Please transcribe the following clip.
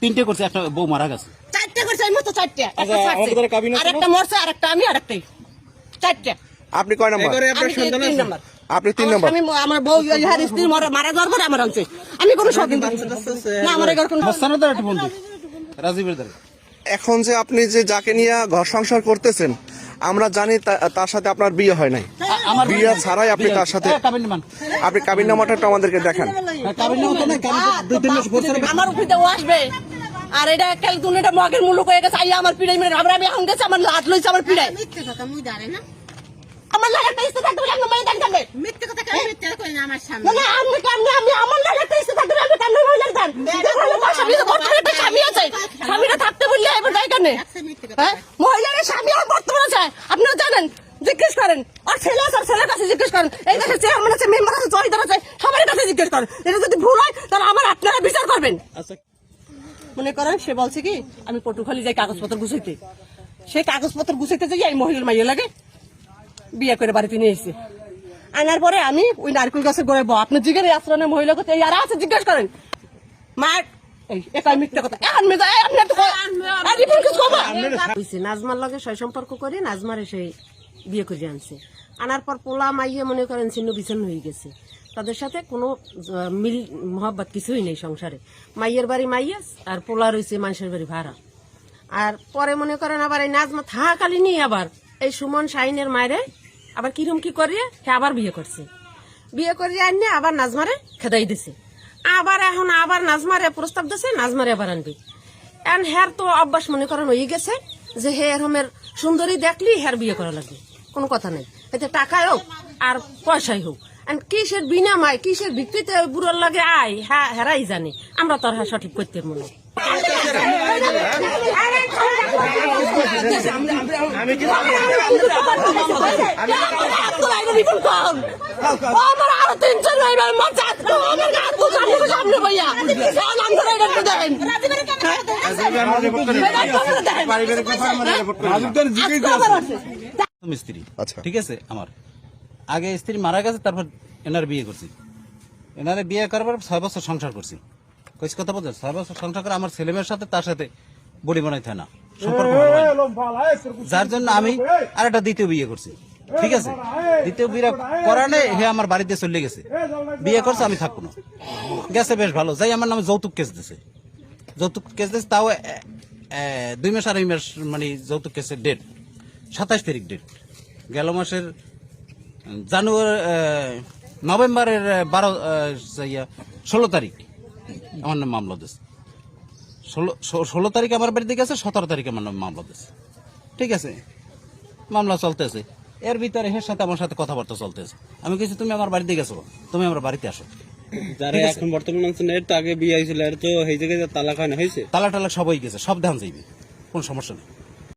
তিনটে করছে একটা বউ মারা গেছে। চারটে করছে আমি তো চারটে। একটা আচ্ছা, আর একটা মরছে আর একটা আমি আর একটাই। চারটে। আপনি কয় নম্বর? আমি তিন আপনি তিন আমার নম্বর। স্বামী, আমার বউ ইহার স্ত্রী মারা মারা যাওয়ার পরে আমার আনছে আমি কোনো শখিন না। না আমার এগারো কোনো মস্তানের দ্বারা একটা বন্ধু রাজীবের দ্বারা। এখন যে আপনি যে যাকে নিয়ে ঘর সংসার করতেছেন আমরা জানি তার সাথে আপনার বিয়ে হয় নাই। বিয়ে ছাড়াই আপনি তার সাথে হ্যাঁ, আপনি কাবিন নামাটা একটু আমাদেরকে দেখান। আমার উপরে আসবে। আর এটা কাল তুমি এটা মগের মুলুক হয়ে গেছে। আইয়া আমার পিড়াই মেরে আমরা আমি এখন গেছে আমার লাট লইছে আমার পিড়াই। মিথ্যে কথা মুই দাঁড়াই না। আমার লাগাটা ইস্তে থাকতে বলে আমরা মাই থাকতে মিথ্যে কথা কেন মিথ্যে কই না আমার সামনে না না কেমনে আমি আমার ইস্তে থাকতে বলে আমি কেমনে মহিলার দান? দেখো আমার স্বামী তো বর্তমানে একটা স্বামী আছে স্বামীটা থাকতে বললে এবার কেন কথা হ্যাঁ? মহিলার স্বামী আর বর্তমানে আছে আপনারা জানেন জিজ্ঞেস করেন। আর ছেলে আছে ছেলের কাছে জিজ্ঞেস করেন। এই দেশের চেয়ারম্যান আছে মেম্বার আছে জয়দার আছে সবার কাছে জিজ্ঞেস করেন। এটা যদি ভুল হয় তাহলে আমার আপনারা বিচার করবেন। আচ্ছা। মনে করেন সে বলছে কি আমি পটুখালি যাই কাগজপত্র গুছাইতে। সেই কাগজপত্র গুছাইতে যাই এই মহিলার মাইয়ে লাগে বিয়ে করে বাড়িতে নিয়ে এসেছে। আনার পরে আমি ওই নারকেল গাছে গড়ে বো আপনার জিজ্ঞেস আশ্রমের মহিলা কথা এই আর আছে, জিজ্ঞেস করেন। আপনি নাজমার সম্পর্ক করে বিয়ে আনছে। আনার পর পোলা মাইয়ে মনে করেন হয়ে গেছে। তাদের সাথে কোনো মিল, মহব্বত কিছুই নেই সংসারে। মাইয়ের বাড়ি মাইয়া, আর পোলা রয়েছে মানুষের বাড়ি ভাড়া। আর পরে মনে করেন আবার এই নাজমা থাকাকালীনই আবার এই সুমন শাহিনের মায়েরে আবার কিরম কি করিয়ে সে আবার বিয়ে করছে। বিয়ে করিয়ে আনিয়ে আবার নাজমারে খেদাই দিছে। আবার এখন আবার নাজমারে প্রস্তাব দিছে, নাজমারে আবার আনবি। এখন হ্যার তো অভ্যাস মনে করেন হয়ে গেছে যে হে এরমের সুন্দরী দেখলি হ্যার বিয়ে করা লাগবে। কোনো কথা নেই। এতে টাকায় হোক আর পয়সাই হোক। আর কিসের বিনাময়, কিসের ভিত্তিতে বুড়োর লাগে আয় হ্যাঁ হেরাই জানি। আমরা তো আর হ্যাঁ সঠিক করতে মনে। আমার আরও তিনজন মাইবার মাছ আমার গার বুক সামনে ভাইয়া নাম ধরে এটা দেন। স্ত্রী। আচ্ছা। ঠিক আছে আমার। আগে স্ত্রী মারা গেছে তারপর এনার বিয়ে করছি। এনারে বিয়ে করবার ছয় বছর সংসার করছি। কইস কথা বলছেন ছয় বছর সংসার করে আমার ছেলে মেয়ের সাথে তার সাথে বডি বানাইতে হয় না। সম্পর্ক। যার জন্য আমি আর একটা দ্বিতীয় বিয়ে করছি। ঠিক আছে? দ্বিতীয় বিয়ে করানে হে আমার বাড়িতে চলে গেছে। বিয়ে করছে আমি থাকব না। গেছে বেশ ভালো। যাই আমার নামে যৌতুক কেস দিছে। যৌতুক কেস দিয়েছে তাও দুই মাস আড়াই মাস মানে যৌতুক কেসের ডেট সাতাশ তারিখ ডেট গেল মাসের জানুয়ারি নভেম্বরের বারো ইয়া, ষোলো তারিখ। আমার নাম মামলা দিয়েছে ষোলো ষোলো তারিখ আমার বাড়িতে গেছে সতেরো তারিখে আমার মামলা দিয়েছে ঠিক আছে? মামলা চলতেছে। এর ভিতরে এর সাথে আমার সাথে কথাবার্তা চলতেছে। আমি কিছু তুমি আমার বাড়িতে গেছো তুমি আমার বাড়িতে আসো। যারা এখন বর্তমান আছেন এর তো আগে বিয়ে হয়েছিল এর তো এই জায়গায় তালাক হয় না হয়েছে? তালা টালা সবাই গেছে সব ধান যাইবে। কোন সমস্যা নেই।